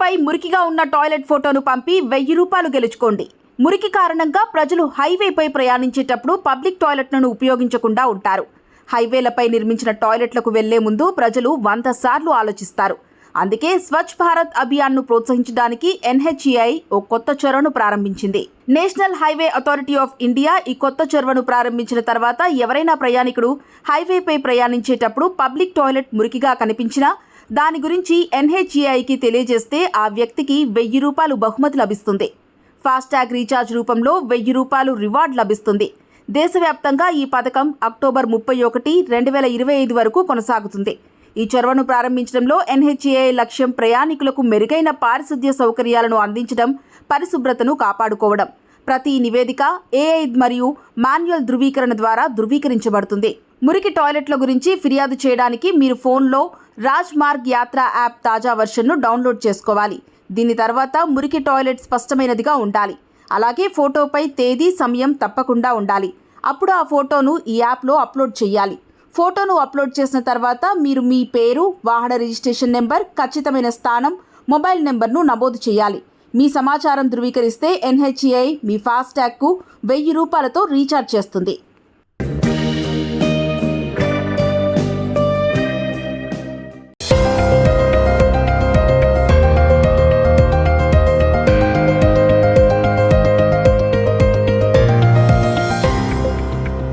హైవేపై మురికిగా ఉన్న టాయిలెట్ ఫోటోను పంపి వెయ్యి రూపాయలు గెలుచుకోండి. మురికి కారణంగా ప్రజలు హైవేపై ప్రయాణించేటప్పుడు పబ్లిక్ టాయిలెట్లను ఉపయోగించకుండా ఉంటారు. హైవేలపై నిర్మించిన టాయిలెట్లకు వెళ్ళే ముందు ప్రజలు వంద సార్లు ఆలోచిస్తారు. అందుకే స్వచ్ఛ భారత్ అభియాన్ను ప్రోత్సహించడానికి ఎన్హెచ్ఈఐ ఓ కొత్త చొరవను ప్రారంభించింది. National Highway Authority of India ఈ కొత్త చొరవను ప్రారంభించిన తర్వాత ఎవరైనా ప్రయాణికుడు హైవేపై ప్రయాణించేటప్పుడు పబ్లిక్ టాయిలెట్ మురికిగా కనిపించినా దాని గురించి ఎన్హెచ్ఏఐకి తెలియజేస్తే ఆ వ్యక్తికి వెయ్యి రూపాయలు బహుమతి లభిస్తుంది. ఫాస్టాగ్ రీఛార్జ్ రూపంలో వెయ్యి రూపాయలు రివార్డ్ లభిస్తుంది. దేశవ్యాప్తంగా ఈ పథకం అక్టోబర్ ముప్పై ఒకటి రెండు వేల ఇరవై ఐదు వరకు కొనసాగుతుంది. ఈ చొరవను ప్రారంభించడంలో ఎన్హెచ్ఏఐ లక్ష్యం ప్రయాణికులకు మెరుగైన పారిశుద్ధ్య సౌకర్యాలను అందించడం పరిశుభ్రతను కాపాడుకోవడం. ప్రతి నివేదిక ఏఐ మరియు మాన్యువల్ ధృవీకరణ ద్వారా ధృవీకరించబడుతుంది. మురికి టాయిలెట్ల గురించి ఫిర్యాదు చేయడానికి మీరు ఫోన్లో రాజ్మార్గ్ యాత్ర యాప్ తాజా వెర్షన్ను డౌన్లోడ్ చేసుకోవాలి. దీని తర్వాత మురికి టాయిలెట్ స్పష్టమైనదిగా ఉండాలి. అలాగే ఫోటోపై తేదీ సమయం తప్పకుండా ఉండాలి. అప్పుడు ఆ ఫోటోను ఈ యాప్లో అప్లోడ్ చేయాలి. ఫోటోను అప్లోడ్ చేసిన తర్వాత మీరు మీ పేరు వాహన రిజిస్ట్రేషన్ నెంబర్ ఖచ్చితమైన స్థానం మొబైల్ నెంబర్ను నమోదు చేయాలి. మీ సమాచారం ధృవీకరిస్తే ఎన్హెచ్ఏఐ మీ ఫాస్టాగ్కు వెయ్యి రూపాయలతో రీఛార్జ్ చేస్తుంది.